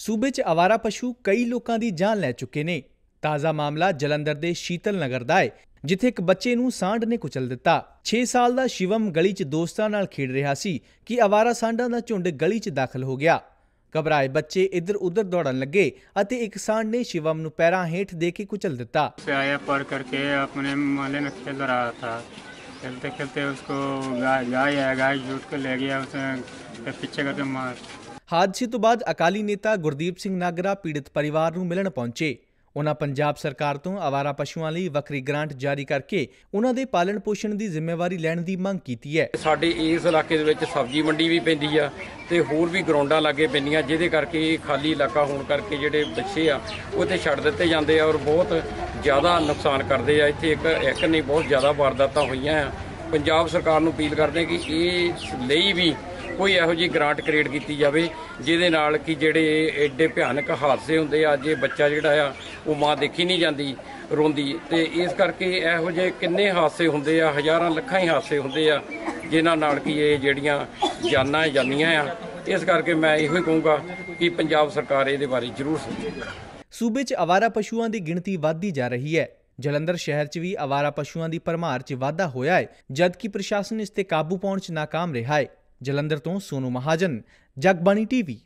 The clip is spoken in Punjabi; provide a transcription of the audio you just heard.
ਸੂਬੇ 'ਚ ਆਵਾਰਾ ਪਸ਼ੂ ਕਈ ਲੋਕਾਂ ਦੀ ਜਾਨ ਲੈ ਚੁੱਕੇ ਨੇ ਤਾਜ਼ਾ ਮਾਮਲਾ ਜਲੰਧਰ ਦੇ ਸ਼ੀਤਲ ਨਗਰ ਦਾ ਹੈ ਜਿੱਥੇ ਇੱਕ ਬੱਚੇ ਨੂੰ ਸਾਂਢ ਨੇ ਕੁਚਲ ਦਿੱਤਾ 6 ਸਾਲ ਦਾ ਸ਼ਿਵਮ ਗਲੀ 'ਚ ਦੋਸਤਾਂ ਨਾਲ ਖੇਡ ਰਿਹਾ ਸੀ ਕਿ ਆਵਾਰਾ ਸਾਂਢਾਂ ਦਾ ਝੁੰਡ ਗਲੀ 'ਚ ਦਾਖਲ ਹੋ ਗਿਆ ਘਬਰਾਏ ਬੱਚੇ ਇੱਧਰ ਉੱਧਰ ਦੌੜਨ ਲੱਗੇ ਅਤੇ ਇੱਕ ਸਾਂਢ ਨੇ ਸ਼ਿਵਮ ਨੂੰ ਪੈਰਾਂ ਹੇਠ ਦੇ ਕੇ ਕੁਚਲ ਦਿੱਤਾ से आया पढ़ करके अपने मोहल्ले में खेल रहा था खेलते खेलते उसको गाय गाय है गाय जुट के ले गया उसे पीछे करके मार ਹਾਦਸੇ ਤੋਂ ਬਾਅਦ ਅਕਾਲੀ ਨੇਤਾ ਗੁਰਦੀਪ ਸਿੰਘ ਨਾਗਰਾ ਪੀੜਤ ਪਰਿਵਾਰ ਨੂੰ ਮਿਲਣ ਪਹੁੰਚੇ। ਉਹਨਾਂ ਪੰਜਾਬ ਸਰਕਾਰ ਤੋਂ ਆਵਾਰਾ ਪਸ਼ੂਆਂ ਲਈ ਵੱਖਰੀ ਗ੍ਰਾਂਟ ਜਾਰੀ ਕਰਕੇ ਉਹਨਾਂ ਦੇ ਪਾਲਣ ਪੋਸ਼ਣ ਦੀ ਜ਼ਿੰਮੇਵਾਰੀ ਲੈਣ ਦੀ ਮੰਗ ਕੀਤੀ ਹੈ। ਸਾਡੇ ਇਸ ਇਲਾਕੇ ਦੇ ਵਿੱਚ ਸਬਜ਼ੀ ਮੰਡੀ ਵੀ ਪੈਂਦੀ ਆ ਤੇ ਹੋਰ ਵੀ ਗਰਾਊਂਡਾਂ ਲਾਗੇ ਪੈਂਦੀਆਂ, ਜਿਹਦੇ ਕਰਕੇ ਖਾਲੀ ਇਲਾਕਾ ਹੋਣ ਕਰਕੇ ਜਿਹੜੇ ਬੱਚੇ ਆ, ਉਹ ਤੇ ਛੱਡ ਦਿੱਤੇ ਜਾਂਦੇ ਆ ਔਰ ਬਹੁਤ ਜ਼ਿਆਦਾ ਨੁਕਸਾਨ ਕਰਦੇ ਆ। ਇੱਥੇ ਇੱਕ ਇੱਕ ਨਹੀਂ, ਬਹੁਤ ਜ਼ਿਆਦਾ ਵਾਰਦਾਤਾਂ ਹੋਈਆਂ ਆ। ਪੰਜਾਬ ਸਰਕਾਰ ਨੂੰ ਅਪੀਲ ਕਰਦੇ ਕਿ ਇਸ ਲਈ ਵੀ ਕੋਈ ਇਹੋ ਜਿਹੀ ਗ੍ਰਾਂਟ ਕ੍ਰੀਏਟ ਕੀਤੀ ਜਾਵੇ ਜਿਹਦੇ ਨਾਲ ਕਿ ਜਿਹੜੇ ਐਡੇ ਭਿਆਨਕ ਹਾਦਸੇ ਹੁੰਦੇ ਆ ਜੇ ਬੱਚਾ ਜਿਹੜਾ ਆ, ਉਹ ਮਾਂ ਦੇਖੀ ਨਹੀਂ ਜਾਂਦੀ, ਰੋਂਦੀ। ਤੇ ਇਸ ਕਰਕੇ ਇਹੋ ਜਿਹੇ ਕਿੰਨੇ ਹਾਦਸੇ ਹੁੰਦੇ ਆ, ਹਜ਼ਾਰਾਂ ਲੱਖਾਂ ਹੀ ਹਾਦਸੇ ਹੁੰਦੇ ਆ, ਜਿਨ੍ਹਾਂ ਨਾਲ ਕਿ ਇਹ ਜਿਹੜੀਆਂ ਜਾਨਾਂ ਜਾਂਦੀਆਂ ਆ। ਇਸ ਕਰਕੇ ਮੈਂ ਇਹੋ ਹੀ ਕਹੂੰਗਾ ਕਿ ਪੰਜਾਬ ਸਰਕਾਰ ਇਹਦੇ ਬਾਰੇ ਜ਼ਰੂਰ ਸੋਚੇ। ਸੂਬੇ 'ਚ ਆਵਾਰਾ ਪਸ਼ੂਆਂ ਦੀ ਗਿਣਤੀ ਵੱਧਦੀ ਜਾ ਰਹੀ ਹੈ। ਜਲੰਧਰ ਸ਼ਹਿਰ 'ਚ ਵੀ ਆਵਾਰਾ ਪਸ਼ੂਆਂ ਦੀ ਭਰਮਾਰ 'ਚ ਵਾਧਾ ਹੋਇਆ ਹੈ, ਜਦਕਿ ਪ੍ਰਸ਼ਾਸਨ ਇਸ ਤੇ ਕਾਬੂ ਪਾਉਣ 'ਚ ਨਾਕਾਮ ਰਿਹਾ ਹੈ। ਜਲੰਧਰ ਤੋਂ ਸੋਨੂ ਮਹਾਜਨ ਜਗਬਾਣੀ ਟੀਵੀ